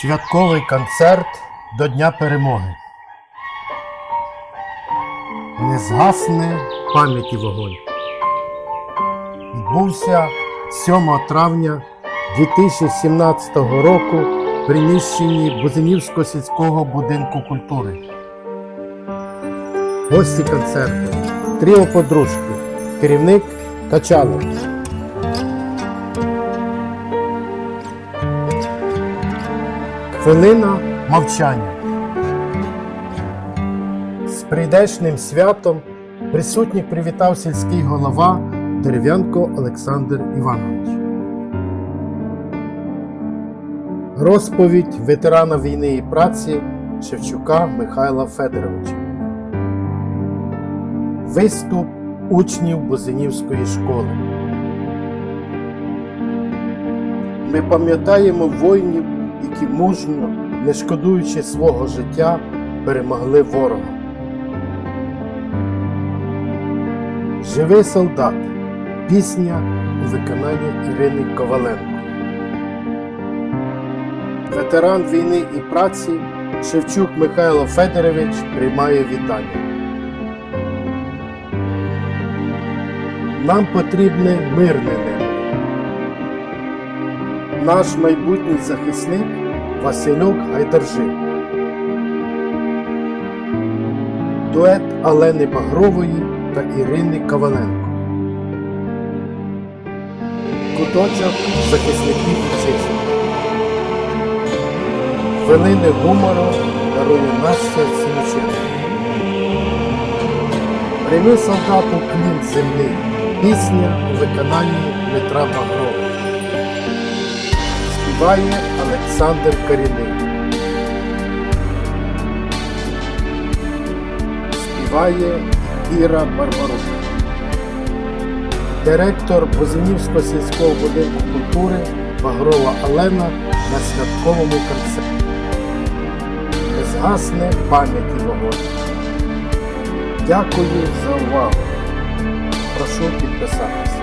Святковий концерт до Дня Перемоги. Не згасне пам'яті вогонь. Відбувся 7 травня 2017 року в приміщенні Бузинівського сільського будинку культури. Гості концерту. Тріо подружки. Керівник Качалов. Хвилина мовчання. З прийдешним святом присутніх привітав сільський голова Дерев'янко Олександр Іванович. Розповідь ветерана війни і праці Шевчука Михайла Федоровича. Виступ учнів Бузинівської школи. Ми пам'ятаємо воїнів, які мужньо, не шкодуючи свого життя, перемогли ворога. Живий солдат. Пісня у виконанні Ірини Коваленко. Ветеран війни і праці Шевчук Михайло Федорович приймає вітання. Нам потрібне мирне небо. Наш майбутній захисник Васильок Гайдаржи. Дует Олени Багрової та Ірини Коваленко. Куточок захисників вітчизни. Хвилини гумору дарує Настя Сімченко. Прийми солдату клін землі. Пісня у виконанні Дмитра Багрова. Співає Олександр Коріний. Співає Іра Барбарук. Директор Бузинівського сільського будинку культури Багрова Олена на святковому концерті. Не згасне пам'яті вогонь. Дякую за увагу. Прошу підписатися.